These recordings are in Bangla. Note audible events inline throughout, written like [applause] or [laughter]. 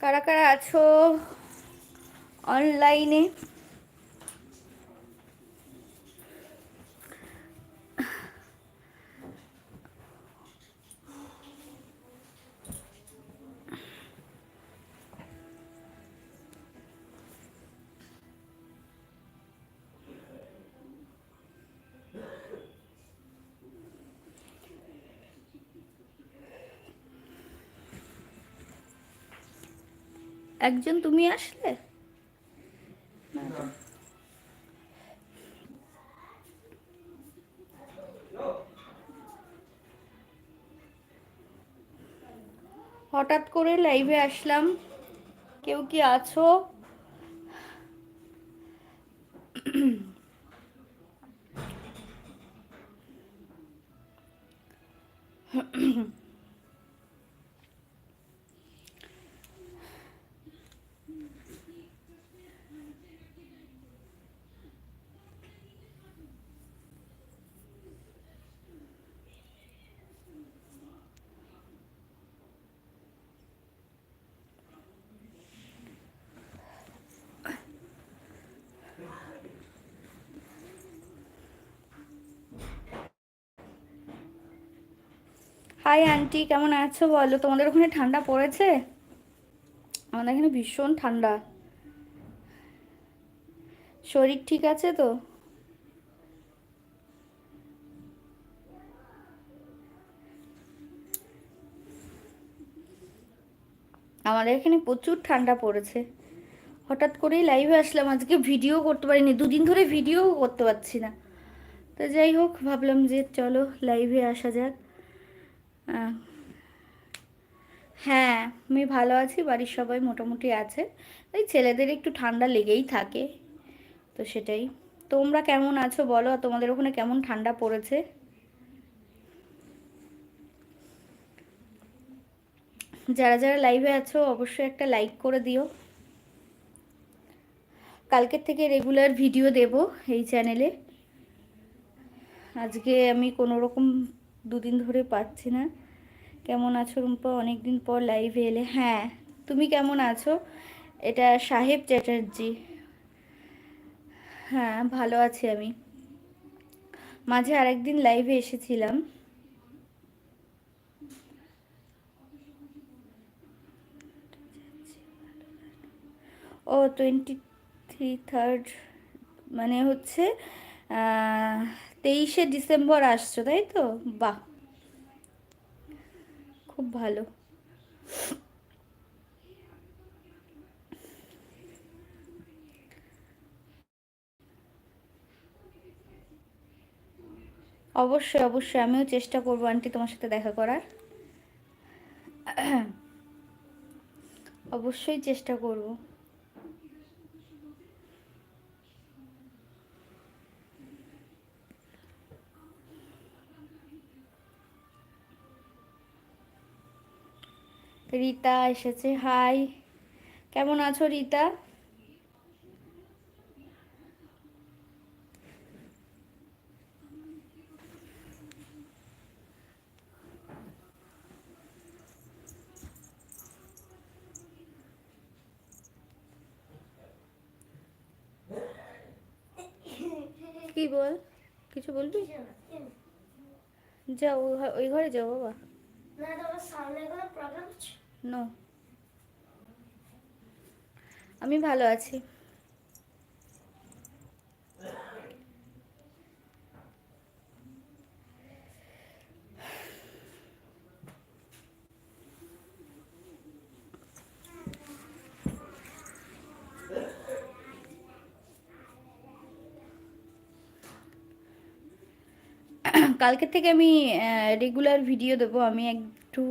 কারা কারা আছো অনলাইনে একজন তুমি আসলে? হঠাৎ করে লাইভে আসলাম। কেউ কি আছো? হাই আন্টি কেমন আছো বলো? তোমাদের ওখানে ঠান্ডা পড়েছে? আমাদের এখানে ভীষণ ঠান্ডা। শরীর ঠিক আছে তো? আমাদের এখানে প্রচুর ঠান্ডা পড়েছে। হঠাৎ করেই লাইভে আসলাম। আজকে ভিডিও করতে পারিনি। দুদিন ধরে ভিডিও করতে পারছি না। তো যাই হোক, ভাবলাম যে চলো লাইভে আসা যাক। হ্যাঁ। আমি ভালো আছি, বাড়ির সবাই মোটামুটি আছে। ওই ছেলেদের একটু ঠান্ডা লেগেই থাকে, তো সেটাই। তোমরা কেমন আছো বলো, আর তোমাদের ওখানে কেমন ঠান্ডা পড়েছে? যারা যারা লাইভে আছো, অবশ্যই একটা লাইক করে দিও। কালকের থেকে রেগুলার ভিডিও দেব এই চ্যানেলে আজকে আমি কোনো রকম দুদিন ধরে পাচ্ছি না। কেমন আছো রুম্পা? অনেক দিন পর লাইভে এলে। হ্যাঁ তুমি কেমন আছো? এটা সাহেব চ্যাটার্জি। হ্যাঁ ভালো আছি আমি। মাঝে আরেকদিন লাইভে এসেছিলাম। ও টোয়েন্টি থ্রি থার্ড মানে হচ্ছে তেইশে ডিসেম্বর আসছো, তাই তো? বাহ! খুব ভালো। অবশ্যই অবশ্যই, আমিও চেষ্টা করব আন্টি তোমার সাথে দেখা করার। অবশ্যই চেষ্টা করব। রীতা এসেছে, হাই। কেমন আছো রীতা? কি বল? কিছু বলবি? যাও, ওই ঘরে যাও বাবা। না, তোমার সামনে কোনো প্রবলেম হচ্ছে? নো আমি ভালো আছি। কালকে থেকে আমি রেগুলার ভিডিও দেবো। আমি একটু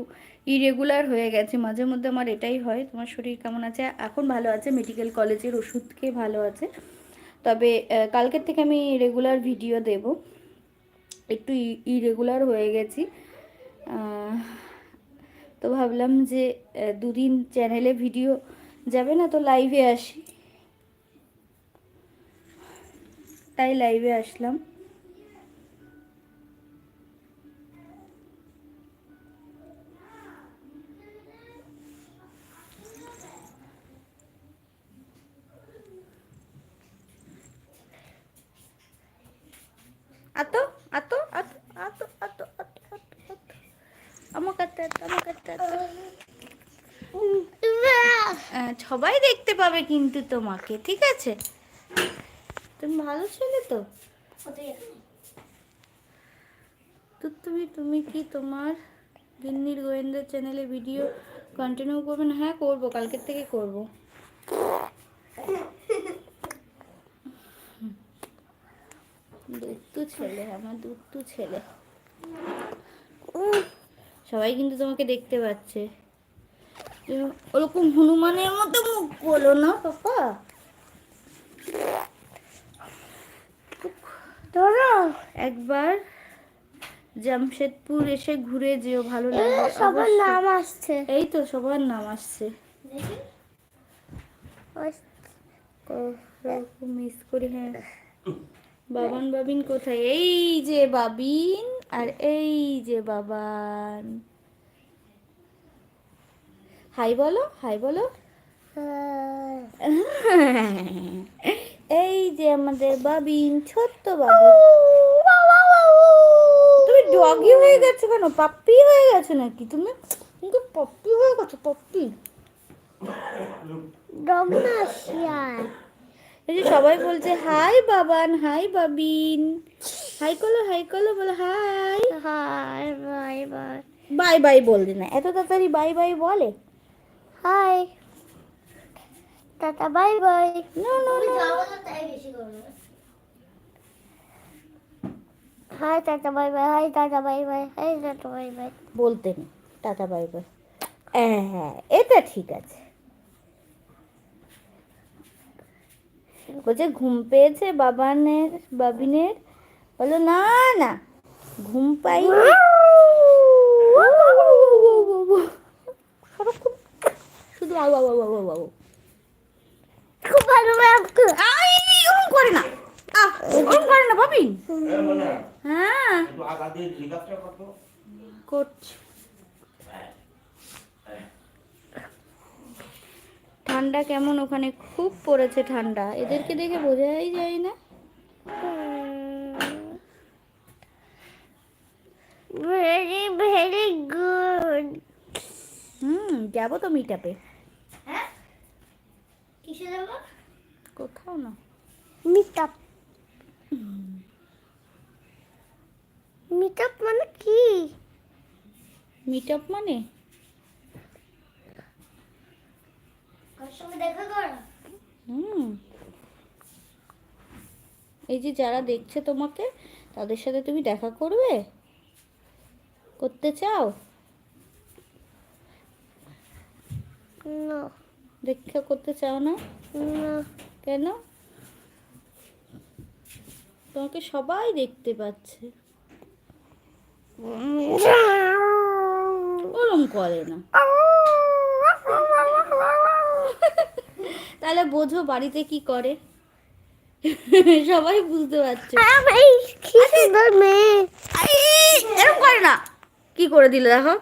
ইরেগুলার হয়ে গেছে। মাঝে মধ্যে আমার এটাই হয়, তোমার শরীর কেমন আছে? এখন ভালো আছে মেডিকেল কলেজের ওষুধ খেয়ে ভালো আছে। তবে কালকের থেকে আমি রেগুলার ভিডিও দেব। একটু ইরেগুলার হয়ে গেছি। তো ভাবলাম যে দুদিন চ্যানেলে ভিডিও যাবে না তো লাইভে আসি। তাই লাইভে আসলাম। আতো আতো আতো আতো আতো আতো আতো কাছে আতো আতো সবাই দেখতে পাবে কিন্তু তোমাকে ঠিক আছে? তুমি ভালো ছেলে তো? তো তুমি তুমি কি তোমার গিন্নির গোয়েন্দা চ্যানেলে ভিডিও কন্টিনিউ করবে না? হ্যাঁ করব কালকের থেকে করব। ছেলে আমার দুত্তু ছেলে। সবাই কিন্তু তোমাকে দেখতে পাচ্ছে। ওরকম হনুমানের মতো মুখ বলো না পাপা। ধরো একবার জামশেদপুর এসে ঘুরে যেও ভালো লাগে সবার নাম আসছে। এই তো সবার নাম আসছে। মিস করি হ্যাঁ। বাবান, বাবিন কোথায়? এই যে বাবিন আর এই যে বাবান। হাই বলো হাই বলো। এই যে আমাদের বাবিন, ছোট্ট বাবু। তুমি ডগি হয়ে গেছো কেন? পাপ্পি হয়ে গেছো নাকি? তুমি কিন্তু পপ্পি হয়ে গেছো, পপ্পি। ডগ না শিয়াল। এই যে সবাই বলছে hi Baban hi Babin. Hi করল হাই করল বলো hi. Hi bye bye. Bye bye বললি না এত তাড়াতাড়ি বাই বাই বলে? Hi. Tata bye bye. No no. Hi tata bye bye. Hi tata bye bye. Hi tata bye bye. বলতে নেই টাটা বাই বাই। হ্যাঁ এটা ঠিক আছে। বলছে ঘুম পেয়েছে বাবানের বাবিনের? বলো না না। ঘুম পাই শুধু আউ আউ আউ আউ আউ আউ। খুব ভালো করে না। করে না বাবিন। হ্যাঁ। করছি। ঠান্ডা কেমন? ওখানে খুব পড়েছে ঠান্ডা। এদেরকে দেখে বোঝাই যায় না। ভেরি ভেরি গুড হুম যাব তো মিটাপে হ্যাঁ? কিসে যাব? কোথাও না। মিটআপ মিটআপ মানে কি? মিটআপ মানে কার সঙ্গে দেখা করা হুম। এই যে যারা দেখছে তোমাকে তাদের সাথে তুমি দেখা করবে? করতে চাও? না। দেখা করতে চাও না? না। কেন? তোমাকে সবাই দেখতে পাচ্ছে। ওরম করে না। [laughs] তাহলে বোঝো বাড়িতে কি করে? সবাই বুঝতে পারছে। এরকম করে না। কি করে দিলে দেখো?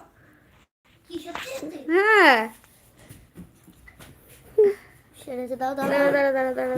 হ্যাঁ। দাঁড়া দাঁড়া দাঁড়া দাঁড়া